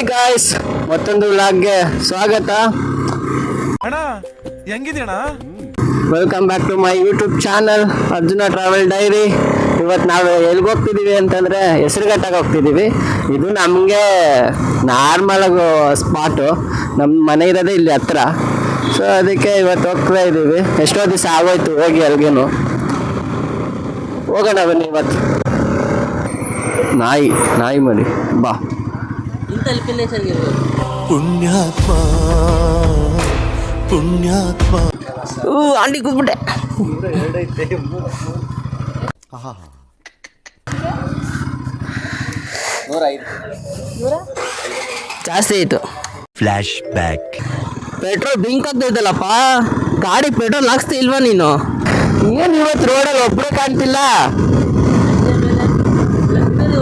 Hi guys ಮತ್ತೊಂದು ವ್ಲಾಗ್ಗೆ ಸ್ವಾಗತ. ಅಣ್ಣ ಹೆಂಗಿದೀಣ welcome back to my YouTube channel Arjuna travel diary ಇವತ್ತು ನಾವು ಎಲ್ಲಿಗೆ ಹೋಗ್ತಿದ್ದೀವಿ ಅಂತಂದರೆ ಹೆಸರುಘಟ್ಟಕ್ಕೆ ಹೋಗ್ತಿದ್ದೀವಿ ಇದು ನಮಗೆ ನಾರ್ಮಲ್ ಸ್ಪಾಟು ನಮ್ಮ ಮನೆ ಇರೋದೇ ಇಲ್ಲಿ ಹತ್ರ. ಸೊ ಅದಕ್ಕೆ ಇವತ್ತು ಹೋಗ್ತಾ ಇದ್ದೀವಿ ಎಷ್ಟೋ ದಿವಸ ಆಗೋಯ್ತು ಹೋಗಿ ಅಲ್ಲಿಗೇನು ಹೋಗೋಣ ಬನ್ನಿ ಇವತ್ತು ನಾಯಿ ನಾಯಿ ಮರಿ ಬಾ. ಇಂಥ ಲಿಪಿನೇಷನ್ಗೆ ಪುಣ್ಯಾತ್ಮ. ಪುಣ್ಯಾತ್ಮ. ಊ ಅಂಡಿ ಕೂತ್ಬಿಟ್ಟೆ. ಜಾಸ್ತಿ ಆಯಿತು. ಫ್ಲಾಶ್ ಬ್ಯಾಕ್ ಪೆಟ್ರೋಲ್ ಬಿಂಕ್ ಆಗ್ತೈತಲ್ಲಪ್ಪ ಗಾಡಿ ಪೆಟ್ರೋಲ್ ಹಾಕ್ಸ್ತಾ ಇಲ್ವಾ ನೀನು? ಏನು ಇವತ್ತು ರೋಡಲ್ಲಿ ಒಬ್ಬರೇ ಕಾಣ್ತಿಲ್ಲ?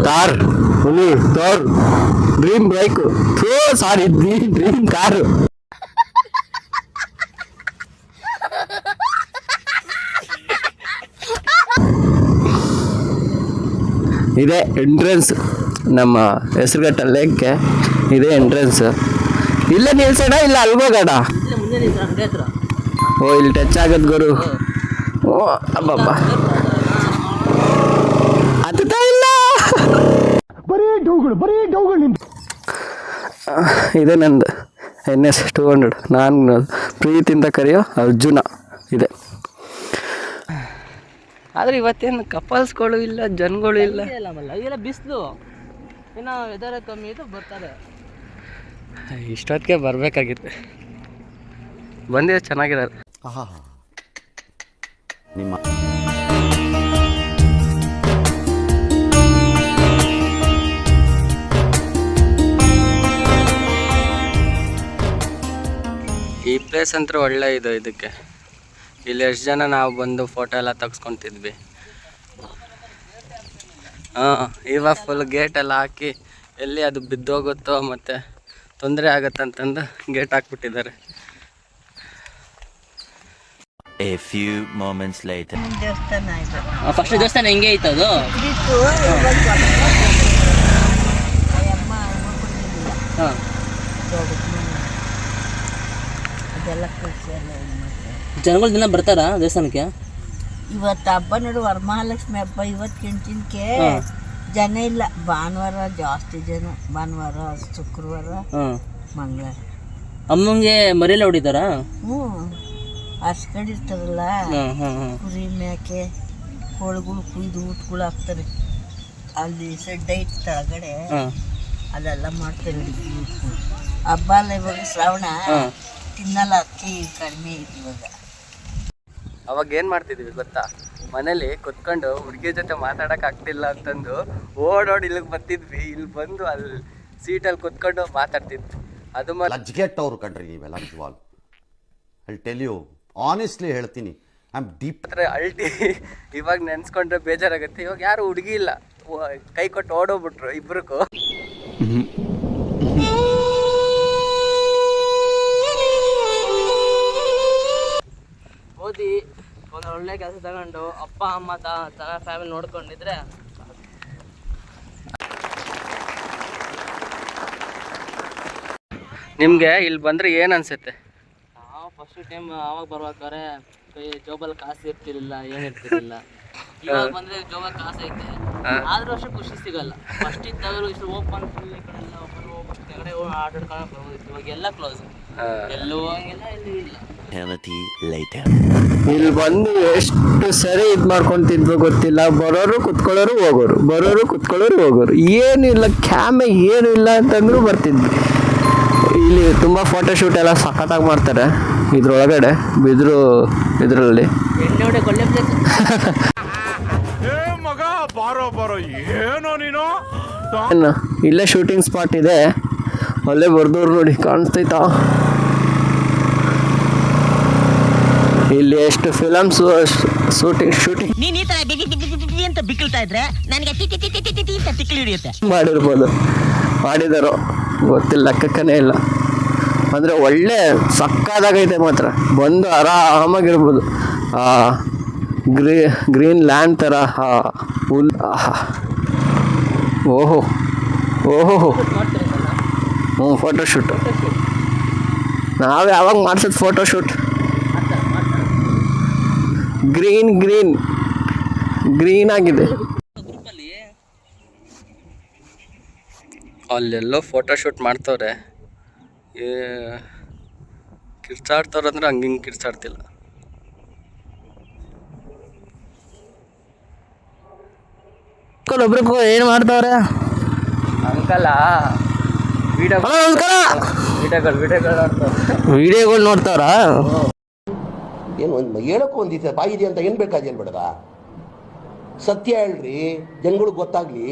ತಾರ್ ಹುಲಿ ತೋರ್. ಡ್ರೀಮ್ ಬೈಕ್ ಥೋ ಸಾರಿ ಡ್ರೀಮ್ ಕಾರು ಇದೆ ಎಂಟ್ರೆನ್ಸ್ ನಮ್ಮ ಹೆಸರುಘಟ್ಟ ಲೇಕ್ಗೆ ಇದೆ ಎಂಟ್ರೆನ್ಸ್ ಇಲ್ಲೇ ನಿಲ್ಸೋಣ ಇಲ್ಲ ಅಲ್ಗೋಗೋಣ ಓ ಇಲ್ಲಿ ಟಚ್ ಆಗದ್ ಗುರು. ಓ ಅಬ್ಬಬ್ಬ. ಹತ್ತುತ್ತಾ ಇಲ್ಲ? ಆ, ಇದೆ ನಂದು. ಎನ್ ಎಸ್ ಟು ಹಂಡ್ರೆಡ್ ನಾನು ಪ್ರೀತಿಯಿಂದ ಕರೆಯೋ ಅರ್ಜುನ ಇದೆ. ಆದರೆ ಇವತ್ತೇನು ಕಪಲ್ಸ್ಗಳು ಇಲ್ಲ ಜನಗಳು ಇಲ್ಲ. ಇಲ್ಲ ಬಿಸಿಲು. ಇನ್ನು ವೆದರ್ ಕಮ್ಮಿ ಇದು ಬರ್ತಾರೆ. ಇಷ್ಟೊತ್ತಿಗೆ ಬರಬೇಕಾಗಿತ್ತು. ಬಂದಿದೆ ಚೆನ್ನಾಗಿರೋದು ನಿಮ್ಮ ಪ್ಲೇಸ್ ಅಂತೂ ಒಳ್ಳೆ ಇದು ಇದಕ್ಕೆ. ಇಲ್ಲಿ ಎಷ್ಟು ಜನ ನಾವು ಬಂದು ಫೋಟೋ ಎಲ್ಲ ತೆಗ್ಸ್ಕೊತಿದ್ವಿ. ಹಾಂ ಇವಾಗ ಫುಲ್ ಗೇಟೆಲ್ಲ ಎಲ್ಲ ಹಾಕಿ ಎಲ್ಲಿ ಅದು ಬಿದ್ದೋಗುತ್ತೋ ಮತ್ತು ತೊಂದರೆ ಆಗುತ್ತಂತಂದು ಗೇಟ್ ಹಾಕ್ಬಿಟ್ಟಿದ್ದಾರೆ. A few moments later. First ದೇವಸ್ಥಾನ ಹೆಂಗೆ ಐತೆ ಅದು? ಹಾಂ. ಜನಗಳು ದಿನ ಬರ್ತಾರ ದೇವಸ್ಥಾನಕ್ಕೆ? ಇವತ್ತು ಹಬ್ಬ ನೋಡು ವರಮಹಾಲಕ್ಷ್ಮಿ ಹಬ್ಬ ಇವತ್ತು ಕಿಂಚಿನ್ಕೆ ಜನ ಇಲ್ಲ. ಭಾನುವಾರ ಜಾಸ್ತಿ ಜನ. ಭಾನುವಾರ ಶುಕ್ರವಾರ ಹಾಂ. ಮಂಗಳವಾರ. ಅಮ್ಮಂಗೆ ಮರಿಯಲ್ಲ ಹೊಡಿತಾರಾ? ಹ್ಞೂ. ಹಸ್ಕೊಂಡಿರ್ತಾರಲ್ಲ ಹಾಂ ಹಾಂ ಹಾಂ. ಕುರಿ ಮೇಕೆ ಕೋಳಿಗಳು ಕುಯ್ದು ಊಟಗಳು ಹಾಕ್ತಾರೆ. ಅಲ್ಲಿ ಸೆಡ್ ಇತ್ತು ಕೆಳಗಡೆ ಹಾಂ. ಅದೆಲ್ಲ ಮಾಡ್ತಾರೆ. ಊಟಗಳು ಹಬ್ಬ ಅಲ್ಲ ಇವಾಗ ಶ್ರಾವಣ. ಹಾಂ. ತಿನ್ನಲ್ಲ ಅಕ್ಕಿ ಕಡಿಮೆ ಐತಿ ಇವಾಗ. ಅವಾಗ ಏನು ಮಾಡ್ತಿದ್ವಿ ಗೊತ್ತಾ? ಮನೇಲಿ ಕುತ್ಕೊಂಡು ಹುಡುಗಿ ಜೊತೆ ಮಾತಾಡಕ್ ಆಗ್ತಿಲ್ಲ ಅಂತಂದು ಓಡೋಡಿ ಇಲ್ಲಿಗೆ ಬರ್ತಿದ್ವಿ ಇಲ್ಲಿ ಬಂದು ಅಲ್ಲಿ ಸೀಟಲ್ಲಿ ಕುತ್ಕೊಂಡು ಮಾತಾಡ್ತಿದ್ವಿ. ಅದು ಮ ಲಜ್ಗೆಟ್ಟವ್ರು ಕಣ್ರಿ ನೀವೆಲ್ಲ ನಿಜವಾಗ್ಲು. ಅಲ್ಲಿ ಟೆಲ್ ಯು ಆನೆಸ್ಟ್ಲಿ ಹೇಳ್ತೀನಿ ಐ ಆಮ್ ಡೀಪ್ ಮಾತ್ರ ಅಲ್ಟಿ ಇವಾಗ ನೆನ್ಸ್ಕೊಂಡ್ರೆ ಬೇಜಾರಾಗುತ್ತೆ. ಇವಾಗ ಯಾರು ಹುಡುಗಿ ಇಲ್ಲ. ಓ- ಕೈ ಕೊಟ್ಟು ಓಡೋಗ್ಬಿಟ್ರು ಇಬ್ರಿಗೂ ಒಳ್ಳೆ ಕೆಲಸ ತಗೊಂಡು ಅಪ್ಪ ಅಮ್ಮ ತ ಚೆನ್ನಾಗಿ ಫ್ಯಾಮಿಲಿ ನೋಡ್ಕೊಂಡಿದ್ರೆ ನಿಮ್ಗೆ ಇಲ್ಲಿ ಬಂದ್ರೆ ಏನ್ ಅನ್ಸುತ್ತೆ? ನಾವು ಫಸ್ಟ್ ಟೈಮ್ ಆವಾಗ ಬರ್ಬೇಕಾದ್ರೆ ಕೈ ಜೋಬಲ್ಲಿ ಕಾಸು ಇರ್ತಿರ್ಲಿಲ್ಲ ಏನು ಇರ್ತಿರ್ಲಿಲ್ಲ. ಇವಾಗ ಬಂದ್ರೆ ಜೋಬಲ್ ಕಾಸು ಐತೆ. ಆದ್ರೂ ಅಷ್ಟು ಖುಷಿ ಸಿಗಲ್ಲ. ಫಸ್ಟ್ ಇದ್ದಾಗಲೂ ಇಷ್ಟು ಓಪನ್ ಫುಲ್ ಈ ಕಡೆ ಎಲ್ಲ ಓಪನ್ ಹೋಗ್ಬಿಟ್ಟು ಕೆಳಗಡೆ ಆಟಾಡ್ಕೊಂಡು ಬರ್ಬೋದಿತ್ತು ಇವಾಗ ಎಲ್ಲ ಕ್ಲೋಸ್ ಎಲ್ಲೂ ಹಂಗಿಲ್ಲ ಎಲ್ಲೂ ಇಲ್ಲ. ಬಂದು ಎಷ್ಟು ಸರಿ ಇದು ತಿನ್ಬೇಕು ಗೊತ್ತಿಲ್ಲ. ಬರೋರು ಕುತ್ಕೊಳ್ಳೋರು ಹೋಗೋರು ಬರೋರು ಕುತ್ಕೊಳ್ಳೋರು ಹೋಗೋರು. ಏನಿಲ್ಲ ಇಲ್ಲ ಕ್ಯಾಮೆ ಏನು ಇಲ್ಲ ಅಂತಂದ್ರೂ ಬರ್ತಿದ್ವಿ. ಇಲ್ಲಿ ತುಂಬ ಫೋಟೋಶೂಟ್ ಎಲ್ಲ ಸಖತ್ತಾಗಿ ಮಾಡ್ತಾರೆ ಇದ್ರೊಳಗಡೆ ಬಿದ್ರು ಇದರಲ್ಲಿ. ಎಣ್ಣೆ ಹೊಡೆ ಪ್ಲೇಸ್ ಏ ಮಗ ಬಾರೋ ಬಾರೋ. ಏನೋ ನೀನು? ಇಲ್ಲೇ ಶೂಟಿಂಗ್ ಸ್ಪಾಟ್ ಇದೆ. ಅಲ್ಲೇ ಬರ್ದವ್ರು ನೋಡಿ ಕಾಣಿಸ್ತೈತಾ? ಇಲ್ಲಿ ಎಷ್ಟು ಫಿಲಮ್ಸ್ ಶೂಟಿಂಗ್ ಶೂಟಿಂಗ್ ನೀನ್ ಈ ತರ ಬಿಗಿ ಬಿಗಿ ಬಿಗಿ ಬಿಗಿ ಅಂತ ಬಿಕ್ಕಿಳ್ತಾ ಇದ್ರೆ ನನಗೆ ಟಿ ಟಿ ಟಿ ಟಿ ಟಿ ಟಿ ಅಂತ ತಿಕ್ಲಿ ಹಿಡಿಯುತ್ತೆ. ಮಾಡಿರ್ಬೋದು. ಮಾಡಿದಾರೋ? ಗೊತ್ತಿಲ್ಲ ಲೆಕ್ಕಕ್ಕನೇ ಇಲ್ಲ. ಅಂದರೆ ಒಳ್ಳೆ ಸಕ್ಕದಾಗೈತೆ ಮಾತ್ರ. ಬಂದು ಆರಾಮಾಗಿರ್ಬೋದು. ಆ ಗ್ರೀ ಗ್ರೀನ್ ಲ್ಯಾಂಡ್ ಥರ ಹುಲ್. ಓಹೋ ಓಹೋ. ಹ್ಞೂ ಫೋಟೋಶೂಟ್ ನಾವು ಯಾವಾಗ ಮಾಡ್ಸೋದು ಫೋಟೋಶೂಟ್ ಗ್ರೀನ್ ಗ್ರೀನ್ ಗ್ರೀನ್ ಆಗಿದೆ. ಅಲ್ಲೆಲ್ಲೋ ಫೋಟೋಶೂಟ್ ಮಾಡ್ತವ್ರೆ. ಏ ಕಿರ್ಚಾಡ್ತವ್ರೆ ಅಂದ್ರೆ ಹಂಗೆ ಹಿಂಗೆ ಕಿರ್ಚಾಡ್ತಿಲ್ಲ. ಒಬ್ರಿಗೂ ಏನು ಮಾಡ್ತವ್ರೆ? ಅಂಕಲ? ವಿಡಿಯೋ ವಿಡಿಯೋಗಳು ನೋಡ್ತಾರ ನೋಡ್ತಾವ್ರೆ? ಏನು ಒಂದು ಹೇಳಕ್ಕೂ ಒಂದು ದಿವಸ ಬಾಯಿದೆ ಅಂತ ಏನು ಬೇಕಾದ ಬಿಡದ? ಸತ್ಯ ಹೇಳ್ರಿ ಜನಗಳಿಗೆ ಗೊತ್ತಾಗ್ಲಿ.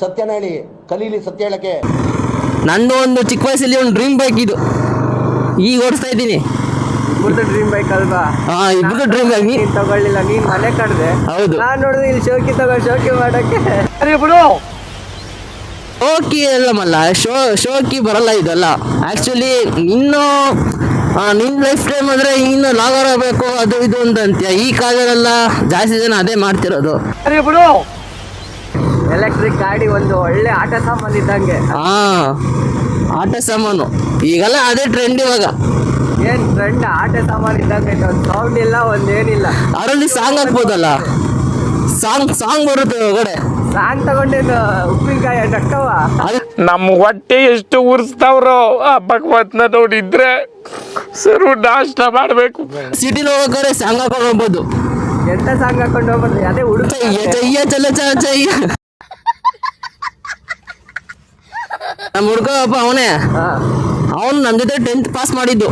ಸತ್ಯನ ಹೇಳಿ ಕಲೀಲಿ ಸತ್ಯ ಹೇಳಕ್ಕೆ. ನಂದು ಒಂದು ಚಿಕ್ಕ ವಯಸ್ಸಲ್ಲಿ ಒಂದು ಡ್ರೀಮ್ ಬೈಕ್ ಇದು. ಈಗ ಓಡಿಸ್ತಾ ಇದ್ದೀನಿ. ಡ್ರೀಮ್ ಬೈಕ್ ಅಲ್ವಾ? ಹಾ ಡ್ರೀಮ್ ಬೈಕ್. ನೀನು ತಗೊಳ್ಳಿಲ್ಲ ನೀನ್ ಮನೆ ಕಡ್ದೆ ಹೌದು. ನಾನು ನೋಡಿದ್ರೆ ಇಲ್ಲಿ ಶೋಕಿ ತಗೋ ಶೋಕಿ ಮಾಡಕ್ಕೆ. ಶೋಕಿ ಎಲ್ಲ ಮಲ್ಲ ಶೋ ಶೋಕಿ ಬರಲ್ಲ ಇದೆಲ್ಲ. ಆ್ಯಕ್ಚುಲಿ ಇನ್ನು ನಿನ್ನ ನಿನ್ ಲೈಫ್ ಟೈಮ್ ಅಂದರೆ ಇನ್ನು ಲಾಗರ್ ಆಗಬೇಕು ಅದು ಇದು ಅಂತ ಅಂತೀಯ ಈ ಕಾಲದಲ್ಲೆಲ್ಲ ಜಾಸ್ತಿ ಜನ ಅದೇ ಮಾಡ್ತಿರೋದು. ಎಲೆಕ್ಟ್ರಿಕ್ ಗಾಡಿ ಒಂದು ಒಳ್ಳೆ ಆಟ ಸಾಮಾನು ಇದ್ದಂಗೆ. ಹಾ ಆಟ ಸಾಮಾನು. ಈಗೆಲ್ಲ ಅದೇ ಟ್ರೆಂಡ್ ಇವಾಗ. ಏನ್ ಟ್ರೆಂಡ್ ಆಟ ಸಾಮಾನು ಇದ್ದಂಗೆ ಒಂದು ಸೌಂಡ್ ಇಲ್ಲ ಒಂದೇನಿಲ್ಲ. ಅದರಲ್ಲಿ ಸಾಂಗ್ ಹಾಕ್ಬೋದಲ್ಲ? ಸಾಂಗ್ ಸಾಂಗ್ ಬರುತ್ತೆ ಒಳಗಡೆ. ಸಾಂಗ್ ತಗೊಂಡೇನು ಉಪ್ಪಿನಕಾಯಿ ಡಕ್ಕವ ನಮ್ಮ ನಮ್ ಹೊಟ್ಟೆ ಎಷ್ಟು ಉರ್ಸ್ತಾವ್ರು ಆ ಬತ್ನ ನೋಡಿದ್ರೆ ಸರ್ವ ನಾಷ್ಟ ಮಾಡ್ಬೇಕು. ಸಿಟಿಲಿ ಹೋಗೋಕೆ ಸಾಂಗ್ ಹಾಕೊಂಡು ಹೋಗ್ಬೋದು. ಎಂತ ಸಾಂಗ್ ಹಾಕೊಂಡು ಹೋಗ್ಬೋದು? ಅದೇ ಹುಡುಗ ಚಯ್ಯ ಚಲ ಚ ಚಯ್ಯ ನಮ್ಮ ಹುಡ್ಗ ಒಬ್ಬ ಅವನೇ. ಅವನು ನಮ್ಮ ಜೊತೆ ಟೆಂತ್ ಪಾಸ್ ಮಾಡಿದ್ದು.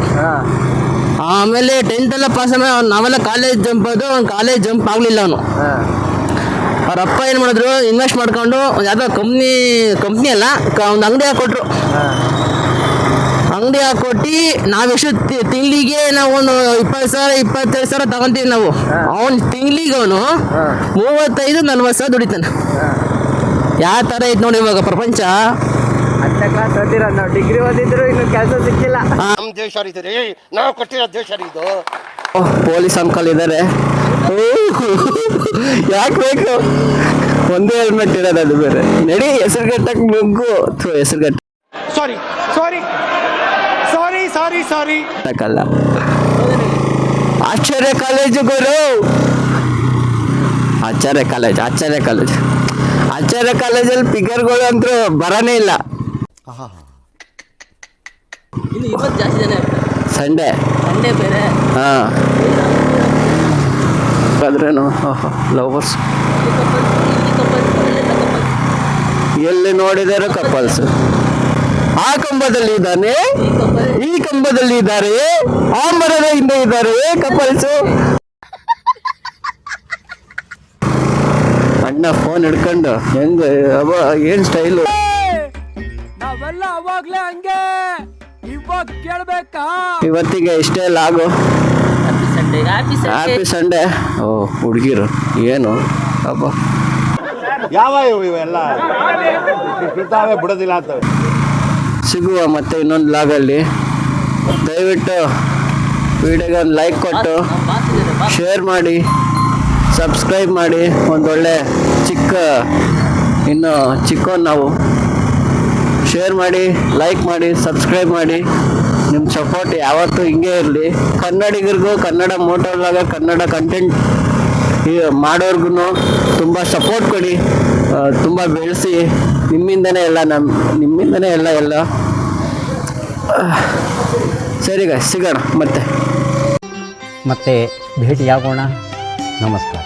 ಆಮೇಲೆ ಟೆಂತ್ ಎಲ್ಲ ಪಾಸ್ ಆಮೇಲೆ ಅವ್ನು ನಾವೆಲ್ಲ ಕಾಲೇಜ್ ಜಂಪ್ ಅದು ಅವ್ನು ಕಾಲೇಜ್ ಜಂಪ್ ಆಗಲಿಲ್ಲ ಅವನು. ಅವ್ರ ಅಪ್ಪ ಏನು ಮಾಡಿದ್ರು ಇನ್ವೆಸ್ಟ್ ಮಾಡ್ಕೊಂಡು ಒಂದು ಯಾವುದೋ ಕಂಪ್ನಿ ಕಂಪ್ನಿ ಅಲ್ಲ ಒಂದು ಅಂಗಡಿ ಹಾಕೊಟ್ರು. ಅಂಗಡಿ ಹಾಕೊಟ್ಟು ನಾವೆಷ್ಟು ತಿಂಗಳಿಗೆ ನಾವು ಒಂದು ಇಪ್ಪತ್ತು ಸಾವಿರ ಇಪ್ಪತ್ತೈದು ಸಾವಿರ ತಗೊಂತೀವಿ ನಾವು. ಅವನು ತಿಂಗಳಿಗೆ ಅವನು ಮೂವತ್ತೈದು ನಲ್ವತ್ತು ಸಾವಿರ ದುಡಿತಾನೆ. ಯಾವ ಥರ ಐತೆ ನೋಡಿ ಇವಾಗ ಪ್ರಪಂಚ. ಕ್ಲಾಸ್ ನಾವು ಡಿಗ್ರಿ ಓದಿದ್ರು ಇನ್ನು ಕೆಲಸ ಸಿಕ್ಕಿಲ್ಲ. ನಮ್ಮ ದೇಶ ರೀ ನಾವು ಕೊಟ್ಟಿರೋ ದೇಶ ಇದು? ಪೊಲೀಸ್ ಅಂಕಲ್ ಇದ್ದಾರೆ ಯಾಕೆ ಬೇಕು? ಒಂದೇ ಹೆಲ್ಮೆಟ್ ಇರೋದು ಅದು ಬೇರೆ. ನಡಿ ಹೆಸರುಗಟ್ಟಕ್ಕೆ ಮುಗ್ಗು ಹೆಸರುಗಟ್ಟ ಸಾರಿ ಸಾರಿ ಸಾರಿ ಸಾರಿ ಸಾರಿ ಸಾಕಲ್ಲ ಆಚಾರ್ಯ ಕಾಲೇಜು ಗುರು. Acharya college Acharya college. ಆಚಾರ್ಯ ಕಾಲೇಜಲ್ಲಿ ಫಿಗರ್ಗಳು ಅಂತೂ ಬರನೇ ಇಲ್ಲ. ಸಂಡೆ ಇವತ್ತು ಜಾಸ್ತಿ ಜನ ಸಂಡೇ ಸಂಡೇ ಬೇರೆ. ಹಾಂ. ಆದ್ರೇನು ಲವರ್ಸ್ ಎಲ್ಲಿ ನೋಡಿದರೆ ಕಪಲ್ಸ್ ಆ ಕಂಬದಲ್ಲಿ ಇದ್ದಾನೆ ಈ ಈ ಕಂಬದಲ್ಲಿ ಇದ್ದಾರೆ ಆ ಮರದ ಹಿಂದೆ ಇದ್ದಾರೆ ಕಪಲ್ಸ್ ಅಣ್ಣ ಫೋನ್ ಹಿಡ್ಕೊಂಡು ಹೆಂಗ ಅವ ಏನ್ ಸ್ಟೈಲು ನಾವೆಲ್ಲ ಅವಾಗ್ಲೇ ಹಂಗೆ. ಇವಾಗ ಕೇಳ್ಬೇಕಾ? ಇವತ್ತಿಗೆ ಇಷ್ಟೇ ಲಾಗು. ಹ್ಯಾಪಿ ಸಂಡೇ ಓ ಹುಡುಗಿರು. ಏನು? ಅಪ್ಪ ಯಾವ ಇವು ಇವೆಲ್ಲ? ಬಿಡ್ತಾವೆ ಬಿಡೋದಿಲ್ಲ ಅಂತವೆ ಸಿಗುವ ಮತ್ತೆ ಇನ್ನೊಂದು ಲಾಗಲ್ಲಿ ದಯವಿಟ್ಟು ವಿಡಿಯೋಗೆ ಒಂದು ಲೈಕ್ ಕೊಟ್ಟು ಶೇರ್ ಮಾಡಿ ಸಬ್ಸ್ಕ್ರೈಬ್ ಮಾಡಿ. ಒಂದೊಳ್ಳೆ ಚಿಕ್ಕ ಇನ್ನು ಚಿಕ್ಕ ನಾವು. ಶೇರ್ ಮಾಡಿ ಲೈಕ್ ಮಾಡಿ ಸಬ್ಸ್ಕ್ರೈಬ್ ಮಾಡಿ. ನಿಮ್ಮ ಸಪೋರ್ಟ್ ಯಾವತ್ತೂ ಹಿಂಗೆ ಇರಲಿ. ಕನ್ನಡಿಗರಿಗೂ ಕನ್ನಡ ಮೋಟರ್ದಾಗ ಕನ್ನಡ ಕಂಟೆಂಟ್ ಮಾಡೋರ್ಗು ತುಂಬ ಸಪೋರ್ಟ್ ಕೊಡಿ. ತುಂಬ ಬೆಳೆಸಿ. ನಿಮ್ಮಿಂದನೇ ಎಲ್ಲ ನಮ್ಮ ನಿಮ್ಮಿಂದನೇ ಎಲ್ಲ ಎಲ್ಲ. ಸರಿ ಗ ಸಿಗೋಣ ಮತ್ತೆ. ಮತ್ತೆ ಭೇಟಿಯಾಗೋಣ. ನಮಸ್ಕಾರ.